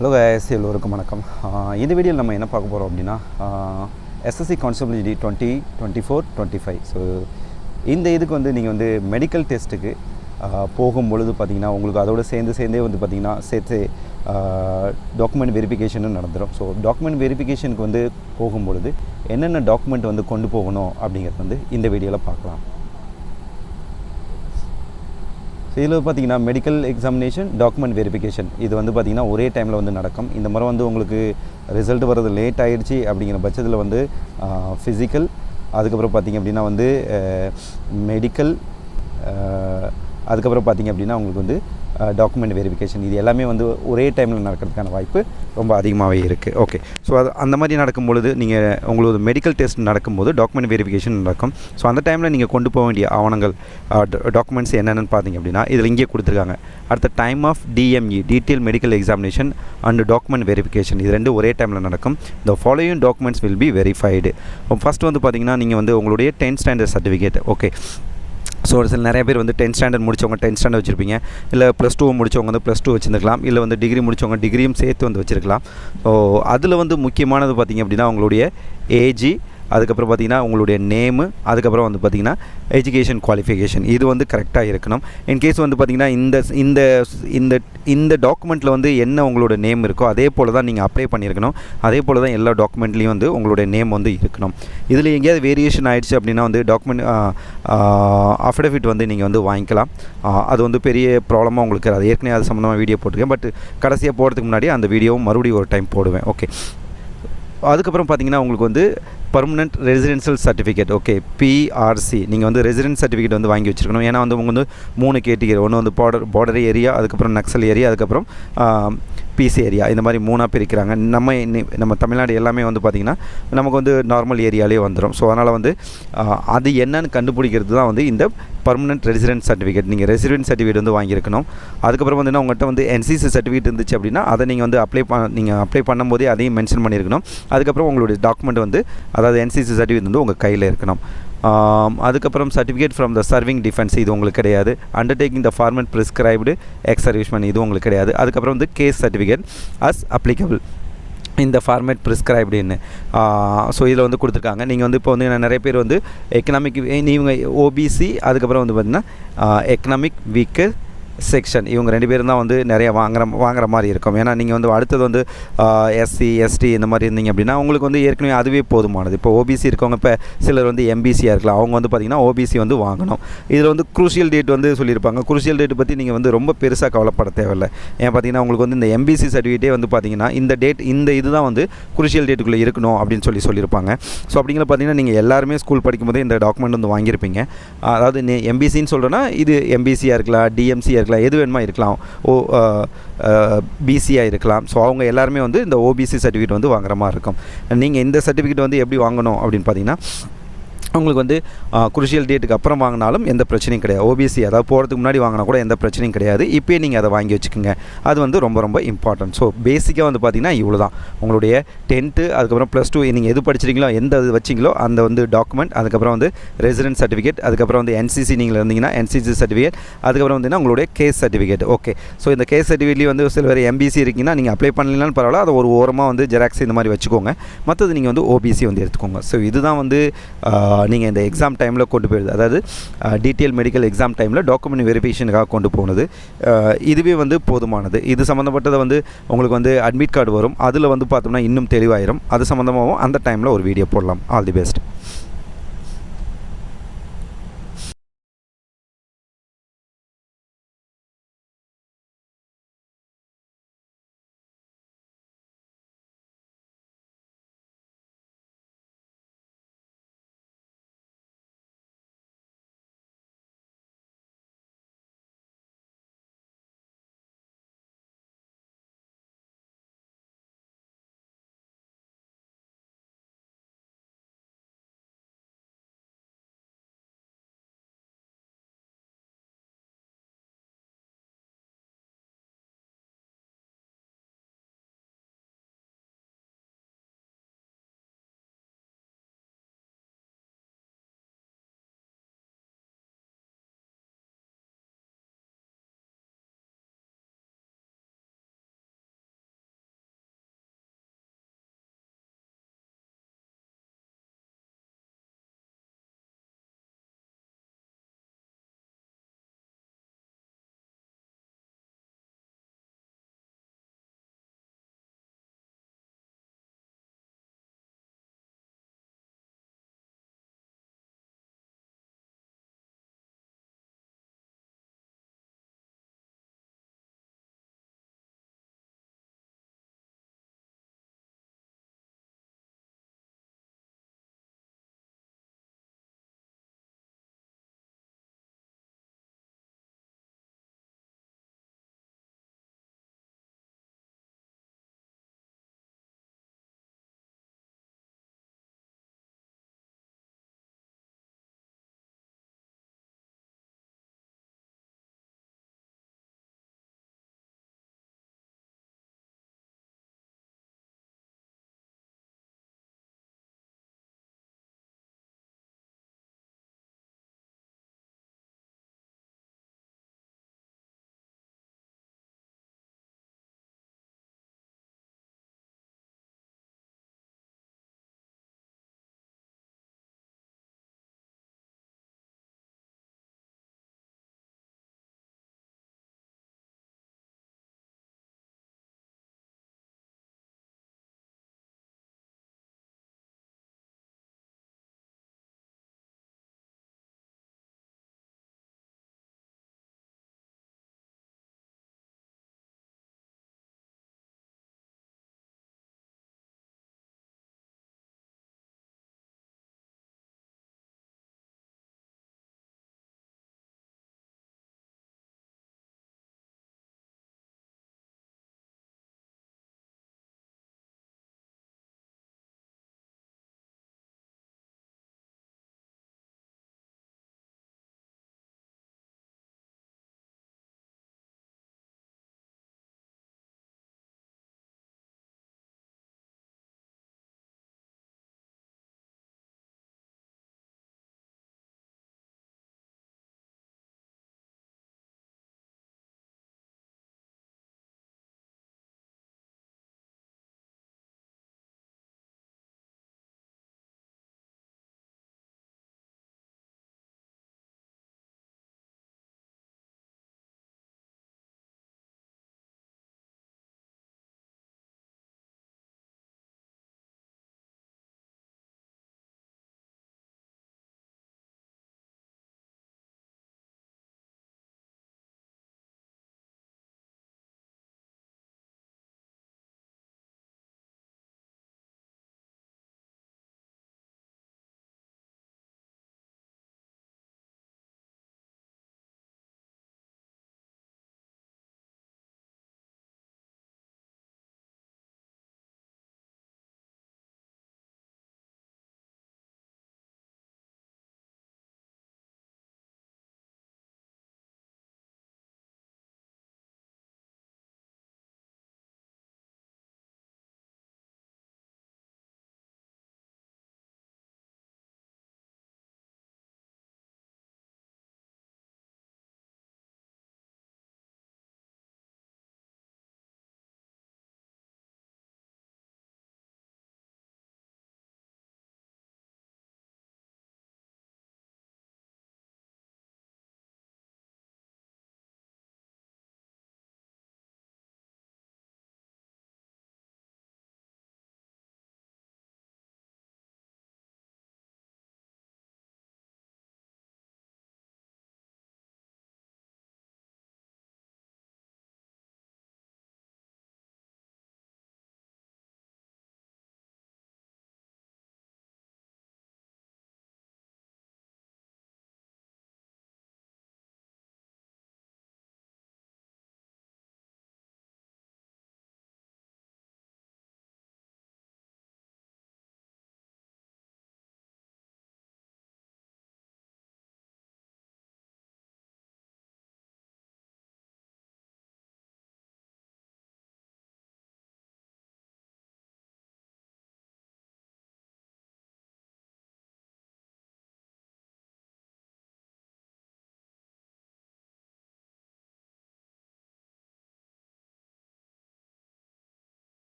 Hello yes எல்லோருக்கும் வணக்கம். இந்த வீடியோவில் நம்ம என்ன பார்க்க போகிறோம் அப்படின்னா SSC constabulary twenty twenty four twenty five so இந்த இதுக்கு வந்து நீங்கள் வந்து மெடிக்கல் டெஸ்ட்டுக்கு போகும் பொழுது பார்த்தீங்கன்னா உங்களுக்கு அதோடு சேர்ந்து சேர்ந்தே வந்து பார்த்தீங்கன்னா சேர்த்து டாக்குமெண்ட் வெரிஃபிகேஷனும் நடந்துடும் ஸோ டாக்குமெண்ட் வெரிஃபிகேஷனுக்கு வந்து போகும் பொழுது என்னென்ன டாக்குமெண்ட் வந்து கொண்டு போகணும் அப்படிங்கிறது வந்து இந்த வீடியோவில் பார்க்கலாம் ஸோ இதில் பார்த்தீங்கன்னா மெடிக்கல் எக்ஸாமினேஷன் டாக்குமெண்ட் வெரிஃபிகேஷன் இது வந்து பார்த்திங்கன்னா ஒரே டைமில் வந்து நடக்கும். இந்த முறை வந்து உங்களுக்கு ரிசல்ட் வர்றது லேட் ஆகிடுச்சி அப்படிங்கிற பட்சத்தில் வந்து ஃபிசிக்கல் அதுக்கப்புறம் பார்த்திங்க அப்படின்னா வந்து மெடிக்கல் அதுக்கப்புறம் பார்த்திங்க அப்படின்னா உங்களுக்கு வந்து டாக்குமெண்ட் வெரிஃபிகேஷன் இது எல்லாமே வந்து ஒரே டைமில் நடக்கிறதுக்கான வாய்ப்பு ரொம்ப அதிகமாகவே இருக்குது ஓகே ஸோ அது அந்த மாதிரி நடக்கும் பொழுது நீங்கள் உங்களோட மெடிக்கல் டெஸ்ட் நடக்கும்போது டாக்குமெண்ட் வெரிஃபிகேஷன் நடக்கும். ஸோ அந்த டைமில் நீங்கள் கொண்டு போக வேண்டிய ஆவணங்கள் டாக்குமெண்ட்ஸ் என்னென்னு பார்த்தீங்க அப்படின்னா இதில் இங்கே கொடுத்துருக்காங்க. அடுத்த time of DME detail medical examination and document verification இது ரெண்டு ஒரே டைமில் நடக்கும். The following documents will be verified first வந்து பார்த்தீங்கன்னா நீங்கள் வந்து உங்களுடைய tenth standard certificate okay so ஒரு சில நிறைய பேர் வந்து டென்த் ஸ்டாண்டர்ட் முடிச்சவங்க டென்த் ஸ்டாண்டர்ட் வச்சுருப்பீங்க. இல்லை ப்ளஸ் டூ முடிச்சவங்க வந்து ப்ளஸ் டூ வச்சுருக்கலாம் இல்லை வந்து டிகிரி முடிச்சவங்க டிகிரியும் சேர்த்து வந்து வச்சுருக்கலாம். ஸோ அதில் வந்து முக்கியமானது பார்த்திங்க அப்படின்னா உங்களுடைய ஏஜி அதுக்கப்புறம் பார்த்தீங்கன்னா உங்களுடைய நேமு அதுக்கப்புறம் வந்து பார்த்தீங்கன்னா எஜுகேஷன் குவாலிஃபிகேஷன் இது வந்து கரெக்டாக இருக்கணும். இன்கேஸ் வந்து பார்த்தீங்கன்னா இந்த இந்த இந்த இந்த டாக்குமெண்ட்டில் வந்து என்ன உங்களோட நேம் இருக்கோ அதே போல் தான் நீங்கள் அப்ளை பண்ணியிருக்கணும். அதே போல் தான் எல்லா டாக்குமெண்ட்லேயும் வந்து உங்களுடைய நேம் வந்து இருக்கணும். இதில் எங்கேயாவது வேரியேஷன் ஆகிடுச்சு அப்படின்னா வந்து டாக்குமெண்ட் அஃபிடவிட் வந்து நீங்கள் வந்து வாங்கிக்கலாம். அது வந்து பெரிய ப்ராப்ளமாக உங்களுக்கு அது ஏற்கனவே அது சம்மந்தமாக வீடியோ போட்டிருக்கேன். பட் கடைசியாக போகிறதுக்கு முன்னாடி அந்த வீடியோவும் மறுபடியும் ஒரு டைம் போடுவேன். ஓகே அதுக்கப்புறம் பார்த்தீங்கன்னா உங்களுக்கு வந்து permanent residential certificate okay PRC நீங்கள் வந்து ரெசிடென்ட் சர்டிஃபிகேட் வந்து வாங்கி வச்சுருக்கணும். ஏன்னா வந்து உங்களுக்கு வந்து மூணு கேட்டகரி ஒன்று வந்து பார்டர் பார்டர் ஏரியா அதுக்கப்புறம் நக்சல் ஏரியா அதுக்கப்புறம் பிசி ஏரியா இந்த மாதிரி மூணாக பிரிக்கிறாங்க. நம்ம நம்ம தமிழ்நாடு எல்லாமே வந்து பார்த்திங்கன்னா நமக்கு வந்து நார்மல் ஏரியாலே வந்துடும் ஸோ அதனால் வந்து அது என்னன்னு கண்டுபிடிக்கிறது தான் வந்து இந்த பர்மனெண்ட் ரெசிடென்ட் சர்டிஃபிகேட் நீங்கள் ரெசிடென்ட் சர்டிஃபிகேட் வந்து வாங்கியிருக்கணும். அதுக்கப்புறம் வந்து உங்கள்கிட்ட வந்து என்சிசி சர்டிஃபிகேட் இருந்துச்சு அப்படின்னா அதை நீங்கள் வந்து அப்ளை ப நீங்கள் அப்ளை பண்ணும்போதே அதையும் மென்ஷன் பண்ணியிருக்கணும். அதுக்கப்புறம் உங்களுடைய டாக்குமெண்ட் வந்து அதாவது என்சிசி சர்டிஃபிகேட் வந்து உங்கள் கையில் இருக்கணும். அதுக்கப்புறம் certificate from the serving defence இது உங்களுக்கு கிடையாது. Undertaking the format prescribed ex serviceman இது உங்களுக்கு கிடையாது. அதுக்கப்புறம் வந்து கேஸ் சர்டிஃபிகேட் அஸ் அப்ளிகபிள் இந்த ஃபார்மேட் ப்ரிஸ்கிரைப்டுன்னு ஸோ இதில் வந்து கொடுத்துருக்காங்க. நீங்கள் வந்து இப்போ வந்து நிறைய பேர் வந்து எக்கனாமிக் நீங்கள் ஓபிசி அதுக்கப்புறம் வந்து பார்த்திங்கன்னா எக்கனாமிக் வீக்கர் செக்ஷன் இவங்க ரெண்டு பேரும் தான் வந்து நிறைய வாங்குற வாங்குற மாதிரி இருக்கும். ஏன்னா நீங்கள் வந்து அடுத்தது வந்து எஸ்சி எஸ்டி இந்த மாதிரி இருந்தீங்க அப்படின்னா உங்களுக்கு வந்து ஏற்கனவே அதுவே போதுமானது. இப்போ ஓபிசி இருக்கவங்க இப்போ சிலர் வந்து எம்பிசியாக இருக்கலாம். அவங்க வந்து பார்த்திங்கன்னா ஓபிசி வந்து வாங்கணும். இதில் வந்து குரூஷியல் டேட் வந்து சொல்லியிருப்பாங்க. குரூஷியல் டேட் பற்றி நீங்கள் வந்து ரொம்ப பெருசாக கவலைப்பட தேவையில்லை. ஏன் பார்த்தீங்கன்னா உங்களுக்கு வந்து இந்த எம்பிசி சர்டிஃபிகேட்டே வந்து பார்த்தீங்கன்னா இந்த டேட் இந்த இது தான் வந்து குரூஷியல் டேட்டுக்குள்ளே இருக்கணும் அப்படின்னு சொல்லி சொல்லியிருப்பாங்க. ஸோ அப்படிங்கிற பார்த்தீங்கன்னா நீங்கள் எல்லாருமே ஸ்கூல் படிக்கும்போதே இந்த டாக்குமெண்ட் வந்து வாங்கியிருப்பீங்க. அதாவது எம்பிசின்னு சொல்கிறேன்னா இது எம்பிசியாக இருக்கலாம் டிஎம்சியாக இருக்கலாம் இருக்கலாம் எது வேணுமா இருக்கலாம். ஓ பிசியாக இருக்கலாம். ஸோ அவங்க எல்லாருமே வந்து இந்த ஓபிசி சர்டிஃபிகேட் வந்து வாங்குற மாதிரி இருக்கும். நீங்கள் இந்த சர்டிஃபிகேட் வந்து எப்படி வாங்கணும் அப்படின்னு பார்த்தீங்கன்னா உங்களுக்கு வந்து குருஷியல் டேட்டுக்கு அப்புறம் வாங்கினாலும் எந்த பிரச்சனையும் கிடையாது. ஓபிசி அதாவது போகிறதுக்கு முன்னாடி வாங்கினா கூட எந்த பிரச்சனையும் கிடையாது. இப்போயே நீங்கள் அதை வாங்கி வச்சுக்கோங்க. அது வந்து ரொம்ப ரொம்ப இம்பார்ட்டன்ட் ஸோ பேசிக்காக வந்து பார்த்திங்கன்னா இவ்வளோ தான் உங்களுடைய டென்த்து அதுக்கப்புறம் ப்ளஸ் டூ நீங்கள் எது படிச்சிருக்கீங்களோ எந்த இது வச்சிங்களோ அந்த வந்து டாக்குமெண்ட் அதுக்கப்புறம் வந்து ரெசிடென்ட் சர்டிஃபிகேட் அதுக்கப்புறம் வந்து என்சிசி நீங்கள் இருந்தீங்கன்னா என்சிசி சர்டிஃபிகேட் அதுக்கப்புறம் வந்து உங்களுடைய கேஸ் சர்டிஃபிகேட் ஓகே ஸோ இந்த கேஸ் சர்டிஃபிகேட்லேயும் வந்து சில வேறு எம்பிசி இருக்கீங்கன்னா நீங்கள் அப்ளை பண்ணலாம் பரவாயில்ல. அதை ஒரு ஓரமாக வந்து ஜெராக்ஸ் இந்த மாதிரி வச்சுக்கோங்க. மற்றது நீங்கள் வந்து ஓபிசி வந்து எடுத்துக்கோங்க. ஸோ இதுதான் வந்து நீங்கள் இந்த எக்ஸாம் டைமில் கொண்டு போயிடுது அதாவது டீட்டெயில் மெடிக்கல் எக்ஸாம் டைமில் டாக்குமெண்ட் வெரிஃபிகேஷனுக்காக கொண்டு போனது. இதுவே வந்து போதுமானது. இது சம்மந்தப்பட்டதை வந்து உங்களுக்கு வந்து அட்மிட் கார்டு வரும். அதில் வந்து பார்த்தோம்னா இன்னும் தெளிவாயிரும். அது சம்மந்தமாகவும் அந்த டைமில் ஒரு வீடியோ போடலாம். All the best